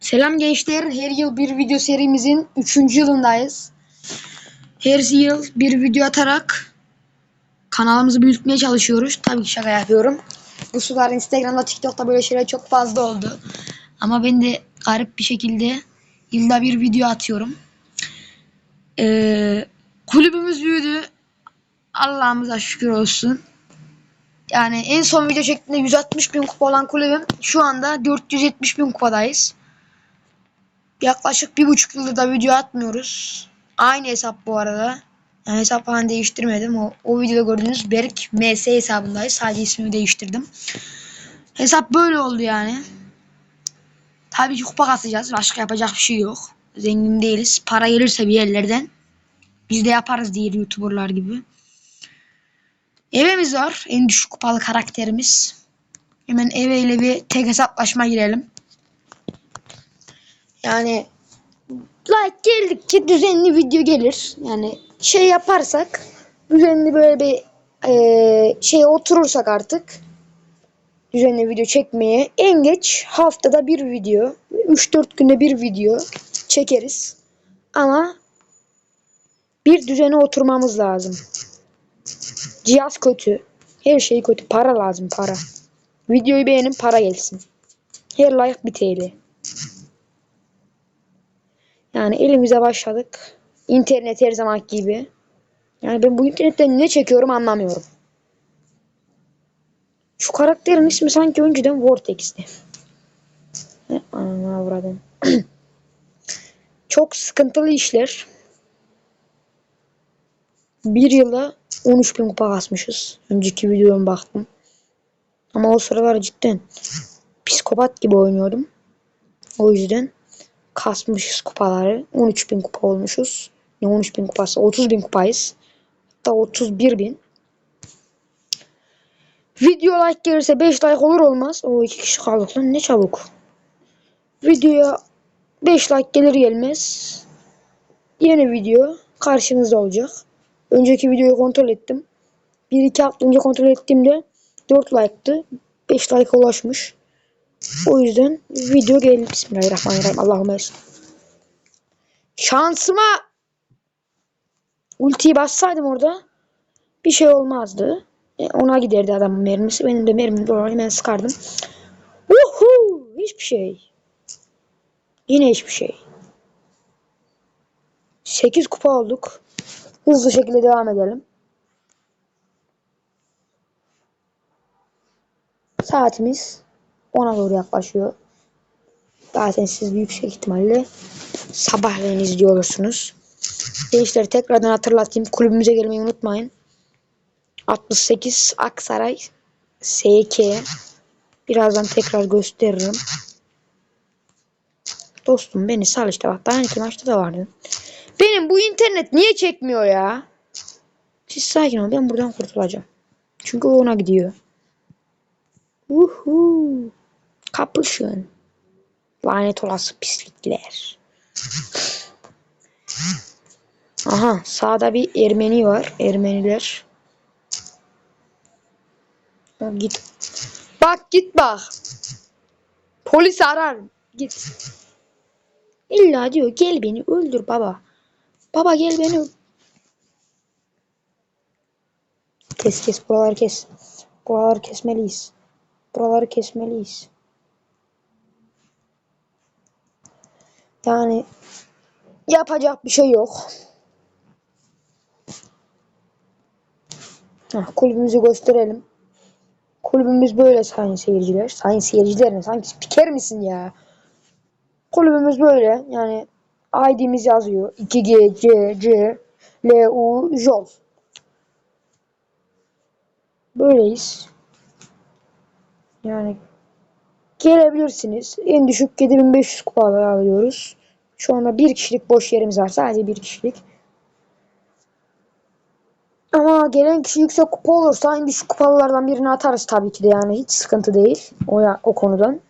Selam gençler. Her yıl bir video serimizin 3. yılındayız. Her yıl bir video atarak kanalımızı büyütmeye çalışıyoruz. Tabii ki şaka yapıyorum. Bu sular Instagram'da, TikTok'ta böyle şeyler çok fazla oldu. Ama ben de garip bir şekilde yılda bir video atıyorum. Ee, kulübümüz büyüdü. Allah'ımıza şükür olsun. Yani en son video çektiğimde 160 bin kupa olan kulübüm şu anda 470 bin kupadayız. Yaklaşık bir buçuk yıldır da video atmıyoruz. Aynı hesap bu arada. Yani hesap falan değiştirmedim. O, o videoda gördüğünüz Berk MS hesabındayız. Sadece ismimi değiştirdim. Hesap böyle oldu yani. Tabii ki kupa kasacağız. Başka yapacak bir şey yok. Zengin değiliz. Para gelirse bir yerlerden. Biz de yaparız diğer YouTuber'lar gibi. Evimiz var. En düşük kupalı karakterimiz. Hemen eve ile bir tek hesaplaşma girelim. Yani like geldikçe düzenli video gelir. Yani şey yaparsak düzenli böyle bir eee şeye oturursak artık düzenli video çekmeye en geç haftada bir video 3-4 günde bir video çekeriz. Ama bir düzene oturmamız lazım. Cihaz kötü. Her şey kötü. Para lazım para. Videoyu beğenin para gelsin. Her like bir TL. Yani elimize başladık. İnternet her zaman gibi. Yani ben bu internetten ne çekiyorum anlamıyorum. Şu karakterin ismi sanki önceden Vortex'ti. Anana avradım. Çok sıkıntılı işler. Bir yılda 13 bin kupa kasmışız. Önceki videoma baktım. Ama o sıralar cidden psikopat gibi oynuyordum. O yüzden kasmışız kupaları. 13 bin kupa olmuşuz. Ne 13 bin kupası? 30 bin kupayız. Hatta 31 bin. Video like gelirse 5 like olur olmaz. O iki kişi kaldık lan ne çabuk. Videoya 5 like gelir gelmez. Yeni video karşınızda olacak. Önceki videoyu kontrol ettim. 1-2 hafta önce kontrol ettiğimde 4 like'tı. 5 like ulaşmış. O yüzden video geldi. Bismillahirrahmanirrahim. Allahümme es. Şansıma ultiyi bassaydım orada bir şey olmazdı. E, ona giderdi adamın mermisi. Benim de mermim doğru hemen sıkardım. Uhu! Hiçbir şey. Yine hiçbir şey. 8 kupa olduk. Hızlı şekilde devam edelim. Saatimiz 10'a doğru yaklaşıyor. Zaten siz yüksek ihtimalle sabahleyin izliyor olursunuz. Gençler tekrardan hatırlatayım. Kulübümüze gelmeyi unutmayın. 68 Aksaray SK Birazdan tekrar gösteririm. Dostum beni sal işte bak. Daha önceki maçta da vardı. Benim bu internet niye çekmiyor ya? Siz sakin olun. Ben buradan kurtulacağım. Çünkü ona gidiyor. Uhu. Kapışın. Lanet olası pislikler. Aha sağda bir Ermeni var. Ermeniler. Bak git. Bak git bak. Polis arar. Git. İlla diyor gel beni öldür baba. Baba gel beni. Kes kes buraları kes. Buraları kesmeliyiz. Buraları kesmeliyiz. Yani yapacak bir şey yok. Heh, kulübümüzü gösterelim. Kulübümüz böyle sayın seyirciler. Sayın seyirciler ne? Sanki spiker misin ya? Kulübümüz böyle. Yani ID'miz yazıyor. 2G, C, C, L, U, Jol. Böyleyiz. Yani gelebilirsiniz. En düşük 7500 kupa alıyoruz. Şu anda bir kişilik boş yerimiz var. Sadece bir kişilik. Ama gelen kişi yüksek kupa olursa en düşük kupalardan birini atarız tabii ki de yani hiç sıkıntı değil o ya, o konudan.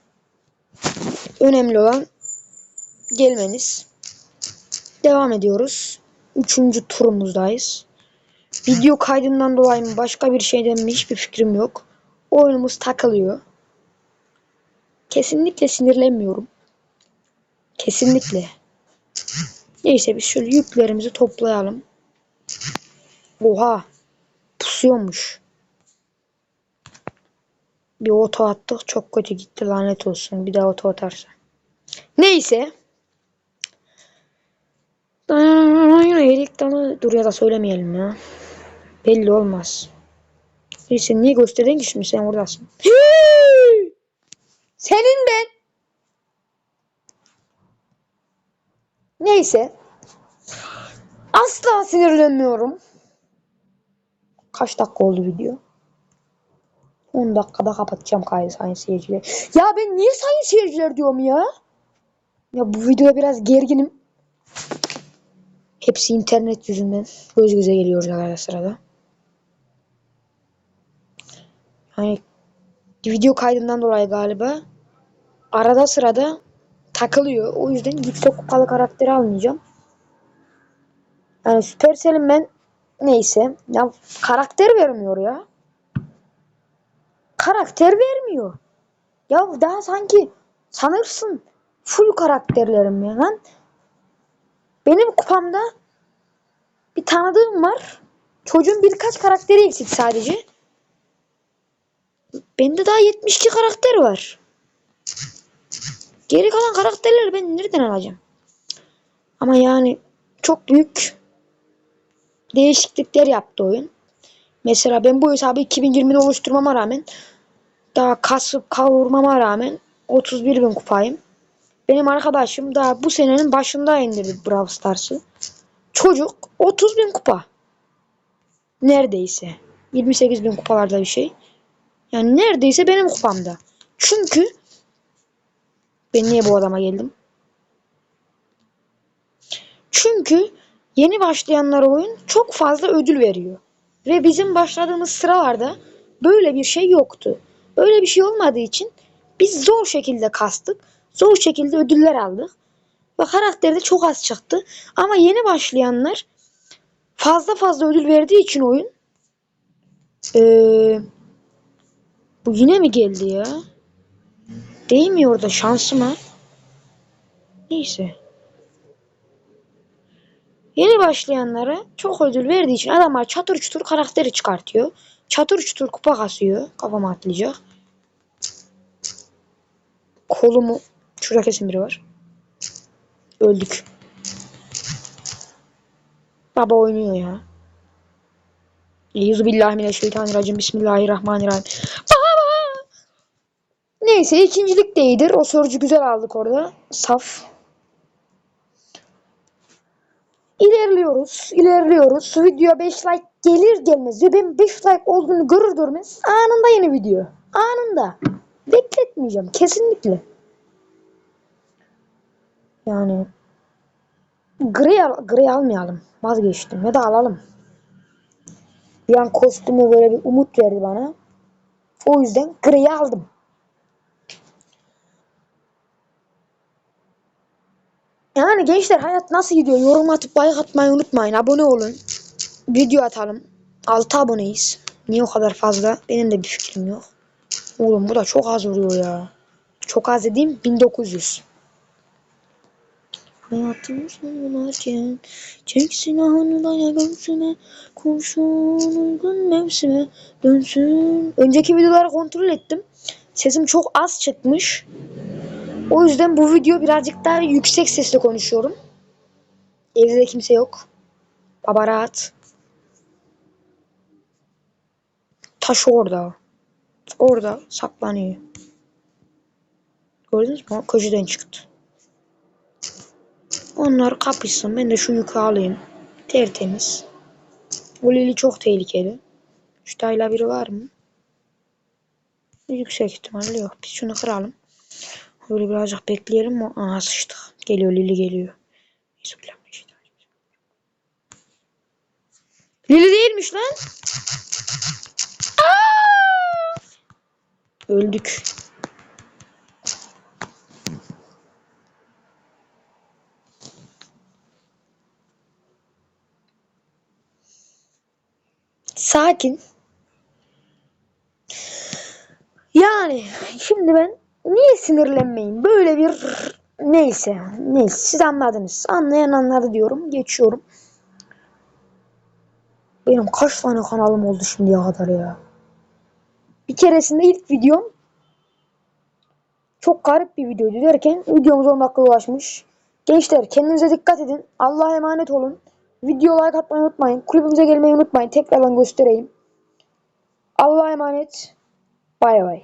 Önemli olan gelmeniz. Devam ediyoruz. Üçüncü turumuzdayız. Video kaydından dolayı başka bir şeyden mi hiçbir fikrim yok. Oyunumuz takılıyor. Kesinlikle sinirlenmiyorum. Kesinlikle. Neyse biz şöyle yüklerimizi toplayalım. Oha. Pusuyormuş. Bir oto attık. Çok kötü gitti. Lanet olsun. Bir daha oto atarsa. Neyse. Erik dalı. Dur ya da söylemeyelim ya. Belli olmaz. Neyse niye gösterdin ki şimdi sen oradasın. Hii! Senin ben. Neyse. Asla sinirlenmiyorum. Kaç dakika oldu video? 10 dakikada kapatacağım kaydı sayın seyirciler. Ya ben niye sayın seyirciler diyorum ya? Ya bu videoda biraz gerginim. Hepsi internet yüzünden göz göze geliyoruz arada sırada. Hani video kaydından dolayı galiba arada sırada takılıyor. O yüzden yüksek kupalı karakteri almayacağım. Yani Supercell'in ben neyse ya karakter vermiyor ya. Karakter vermiyor. Ya daha sanki sanırsın full karakterlerim ya lan. Benim kupamda bir tanıdığım var. Çocuğun birkaç karakteri eksik sadece. Bende daha 72 karakter var. Geri kalan karakterleri ben nereden alacağım? Ama yani çok büyük değişiklikler yaptı oyun. Mesela ben bu hesabı 2020'de oluşturmama rağmen daha kasıp kavurmama rağmen 31 bin kupayım. Benim arkadaşım daha bu senenin başında indirdi Brawl Stars'ı. Çocuk 30 bin kupa. Neredeyse. 28 bin kupalarda bir şey. Yani neredeyse benim kupamda. Çünkü ben niye bu adama geldim? Çünkü yeni başlayanlara oyun çok fazla ödül veriyor. Ve bizim başladığımız sıralarda böyle bir şey yoktu. Böyle bir şey olmadığı için biz zor şekilde kastık. Zor şekilde ödüller aldık. Ve karakter de çok az çıktı. Ama yeni başlayanlar fazla fazla ödül verdiği için oyun ee, bu yine mi geldi ya? Değmiyor da şansıma. Neyse. Yeni başlayanlara çok ödül verdiği için adamlar çatır çutur karakteri çıkartıyor. Çatır çutur kupa kasıyor. Kafama atlayacak. Kolumu şurada kesin biri var. Öldük. Baba oynuyor ya. Euzubillahimineşşeytanirracim. Bismillahirrahmanirrahim. Baba! Neyse ikincilik de iyidir. O sorucu güzel aldık orada. Saf. İlerliyoruz. ilerliyoruz. Video 5 like gelir gelmez ve ben 5 like olduğunu görür görmez anında yeni video. Anında. Bekletmeyeceğim. Kesinlikle. Yani gri, al gri almayalım. Vazgeçtim. Ya da alalım. Bir an kostümü böyle bir umut verdi bana. O yüzden griyi aldım. Yani gençler hayat nasıl gidiyor? Yorum atıp like atmayı unutmayın. Abone olun. Video atalım. 6 aboneyiz. Niye o kadar fazla? Benim de bir fikrim yok. Oğlum bu da çok az vuruyor ya. Çok az dediğim 1900. Hayatım sonlarken Çek silahını daya göğsüme Kurşun uygun mevsime Dönsün Önceki videoları kontrol ettim. Sesim çok az çıkmış. O yüzden bu video birazcık daha yüksek sesle konuşuyorum. Evde de kimse yok. Baba rahat. Taş orada. Orada saklanıyor. Gördünüz mü? Köşeden çıktı. Onlar kapışsın. Ben de şu yükü alayım. Tertemiz. O Lili çok tehlikeli. Şu tayla biri var mı? Yüksek ihtimalle yok. Biz şunu kıralım. Böyle birazcık bekleyelim mi? Aa sıçtık. Geliyor Lili geliyor. Lili değilmiş lan. Öldük. Sakin. Yani şimdi ben niye sinirlenmeyeyim? Böyle bir neyse. Neyse siz anladınız. Anlayan anladı diyorum. Geçiyorum. Benim kaç tane kanalım oldu şimdiye kadar ya. Bir keresinde ilk videom çok garip bir videoydu derken videomuz 10 dakika ulaşmış. Gençler kendinize dikkat edin. Allah'a emanet olun. Video like atmayı unutmayın. Kulübümüze gelmeyi unutmayın. Tekrardan göstereyim. Allah'a emanet. Bay bay.